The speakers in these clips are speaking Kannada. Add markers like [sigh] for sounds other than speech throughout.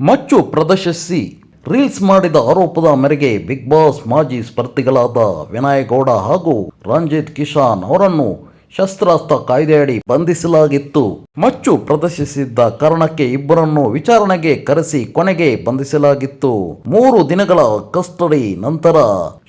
ಮಚ್ಚು ಪ್ರದರ್ಶಿಸಿ ರೀಲ್ಸ್ ಮಾಡಿದ ಆರೋಪದ ಮೇರೆಗೆ ಬಿಗ್ ಬಾಸ್ ಮಾಜಿ ಸ್ಪರ್ಧಿಗಳಾದ ವಿನಾಯಗೌಡ ಹಾಗೂ ರಂಜಿತ್ ಕಿಶಾನ್ ಅವರನ್ನು ಶಸ್ತ್ರಾಸ್ತ್ರ ಕಾಯ್ದೆಯಡಿ ಬಂಧಿಸಲಾಗಿತ್ತು. ಮಚ್ಚು ಪ್ರದರ್ಶಿಸಿದ್ದ ಕಾರಣಕ್ಕೆ ಇಬ್ಬರನ್ನು ವಿಚಾರಣೆಗೆ ಕರೆಸಿ ಕೊನೆಗೆ ಬಂಧಿಸಲಾಗಿತ್ತು. ಮೂರು ದಿನಗಳ ಕಸ್ಟಡಿ ನಂತರ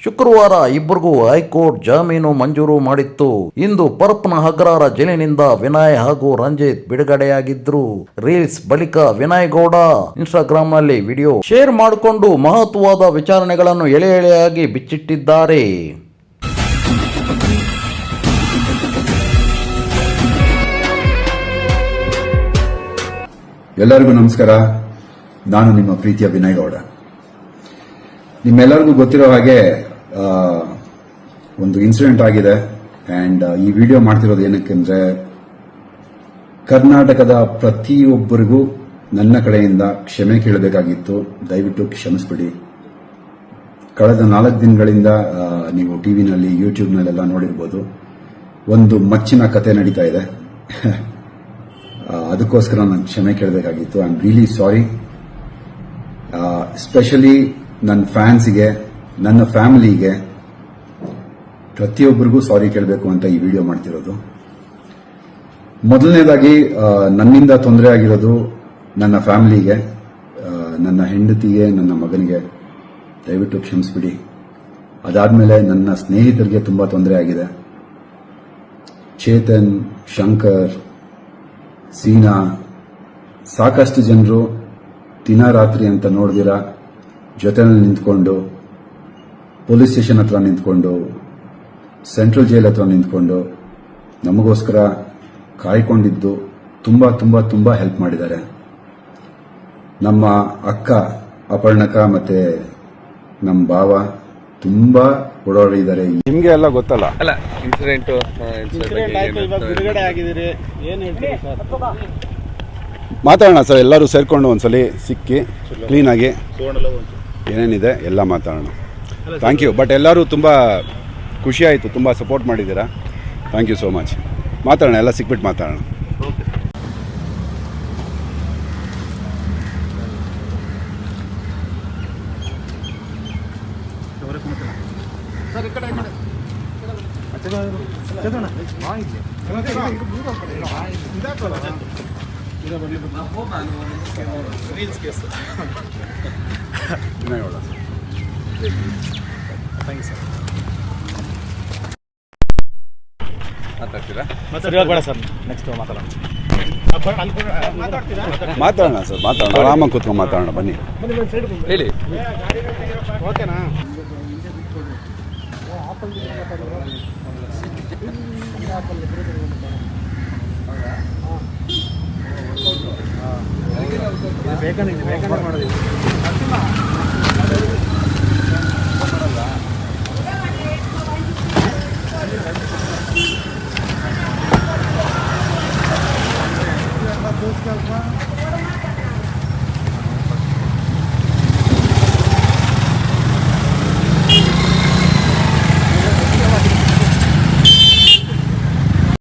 ಶುಕ್ರವಾರ ಇಬ್ಬರಿಗೂ ಹೈಕೋರ್ಟ್ ಜಾಮೀನು ಮಂಜೂರು ಮಾಡಿತ್ತು. ಇಂದು ಪರಪ್ನ ಹಗ್ರಾರ ಜೈಲಿನಿಂದ ವಿನಯ್ ಹಾಗೂ ರಂಜಿತ್ ಬಿಡುಗಡೆಯಾಗಿದ್ರು. ರೀಲ್ಸ್ ಬಳಿಕ ವಿನಯ್ ಗೌಡ ಇನ್ಸ್ಟಾಗ್ರಾಮ್ನಲ್ಲಿ ವಿಡಿಯೋ ಶೇರ್ ಮಾಡಿಕೊಂಡು ಮಹತ್ವವಾದ ವಿಚಾರಣೆಗಳನ್ನು ಎಳೆ ಎಳೆಯಾಗಿ ಬಿಚ್ಚಿಟ್ಟಿದ್ದಾರೆ. ಎಲ್ಲರಿಗೂ ನಮಸ್ಕಾರ. ನಾನು ನಿಮ್ಮ ಪ್ರೀತಿಯ ವಿನಯ್ ಗೌಡ. ನಿಮ್ಮೆಲ್ಲರಿಗೂ ಗೊತ್ತಿರೋ ಹಾಗೆ ಒಂದು ಇನ್ಸಿಡೆಂಟ್ ಆಗಿದೆ. ಆ್ಯಂಡ್ ಈ ವಿಡಿಯೋ ಮಾಡ್ತಿರೋದು ಏನಕ್ಕೆಂದ್ರೆ ಕರ್ನಾಟಕದ ಪ್ರತಿಯೊಬ್ಬರಿಗೂ ನನ್ನ ಕಡೆಯಿಂದ ಕ್ಷಮೆ ಕೇಳಬೇಕಾಗಿತ್ತು. ದಯವಿಟ್ಟು ಕ್ಷಮಿಸ್ಬಿಡಿ. ಕಳೆದ ನಾಲ್ಕು ದಿನಗಳಿಂದ ನೀವು ಟಿ ವಿನಲ್ಲಿ ಯೂಟ್ಯೂಬ್ನಲ್ಲೆಲ್ಲ ನೋಡಿರ್ಬೋದು. ಒಂದು ಮಚ್ಚಿನ ಕತೆ ನಡೀತಾ ಇದೆ. [laughs] ಅದಕ್ಕೋಸ್ಕರ ನಾನು ಕ್ಷಮೆ ಕೇಳಬೇಕಾಗಿತ್ತು. I am really sorry specially ನನ್ನ ಫ್ಯಾನ್ಸ್ಗೆ ನನ್ನ ಫ್ಯಾಮಿಲಿಗೆ ಪ್ರತಿಯೊಬ್ಬರಿಗೂ ಸಾರಿ ಕೇಳಬೇಕು ಅಂತ ಈ ವಿಡಿಯೋ ಮಾಡ್ತಿರೋದು. ಮೊದಲನೇದಾಗಿ ನನ್ನಿಂದ ತೊಂದರೆ ಆಗಿರೋದು ನನ್ನ ಫ್ಯಾಮಿಲಿಗೆ ನನ್ನ ಹೆಂಡತಿಗೆ, ನನ್ನ ಮಗನಿಗೆ. ದಯವಿಟ್ಟು ಕ್ಷಮಿಸ್ಬಿಡಿ. ಅದಾದಮೇಲೆ ನನ್ನ ಸ್ನೇಹಿತರಿಗೆ ತುಂಬಾ ತೊಂದರೆ ಆಗಿದೆ. ಚೇತನ್, ಶಂಕರ್ ಸೀನಾ, ಸಾಕಷ್ಟು ಜನರು ದಿನ ರಾತ್ರಿ ಅಂತ ನೋಡಿದಿರ, ಜೊತೆನಲ್ಲಿ ನಿಂತ್ಕೊಂಡು, ಪೊಲೀಸ್ ಸ್ಟೇಷನ್ ಹತ್ರ ನಿಂತ್ಕೊಂಡು, ಸೆಂಟ್ರಲ್ ಜೈಲ್ ಹತ್ರ ನಿಂತ್ಕೊಂಡು, ನಮಗೋಸ್ಕರ ಕಾಯ್ಕೊಂಡಿದ್ದು ತುಂಬಾ ತುಂಬಾ ತುಂಬಾ ಹೆಲ್ಪ್ ಮಾಡಿದ್ದಾರೆ. ನಮ್ಮ ಅಕ್ಕ ಅಪರ್ಣಕ ಮತ್ತೆ ನಮ್ಮ ಭಾವ ತುಂಬಾ ಓಡಾಡಿದ್ದಾರೆ ನಿಮ್ಗೆ ಎಲ್ಲ ಗೊತ್ತಲ್ಲ? ಅಲ್ಲ ಇನ್ಸಿಡೆಂಟ್ ಮಾತಾಡೋಣ ಸರ್ ಎಲ್ಲರೂ ಸೇರ್ಕೊಂಡು ಒಂದ್ಸಲಿ ಸಿಕ್ಕಿ ಕ್ಲೀನಾಗಿ ಏನೇನಿದೆ ಎಲ್ಲ ಮಾತಾಡೋಣ. ಥ್ಯಾಂಕ್ ಯು ಬಟ್ ಎಲ್ಲರೂ ತುಂಬ ಖುಷಿ ಆಯಿತು ತುಂಬ ಸಪೋರ್ಟ್ ಮಾಡಿದ್ದೀರಾ. ಥ್ಯಾಂಕ್ ಯು ಸೋ ಮಚ್ ಮಾತಾಡೋಣ ಎಲ್ಲ ಸಿಕ್ಬಿಟ್ಟು ಮಾತಾಡೋಣ. ವಿನಯ್ ಗೌಡ. ಮಾತಾಡ್ತೀರಾ ಸರ್ ಇವಾಗ ಬೇಡ ಸರ್ ನೆಕ್ಸ್ಟ್ ಮಾತಾಡೋಣ ಮಾತಾಡೋಣ ಸರ್ ಮಾತಾಡೋಣ. ಆರಾಮಾಗಿ ಕೂತ್ಕೊಂಡು ಮಾತಾಡೋಣ ಬನ್ನಿ. ಹೇಳಿ. ಓಕೆನಾ? ಬೇಕಂದ್ರೆ ಬೇಕಂದ್ರೆ ಮಾಡೋದು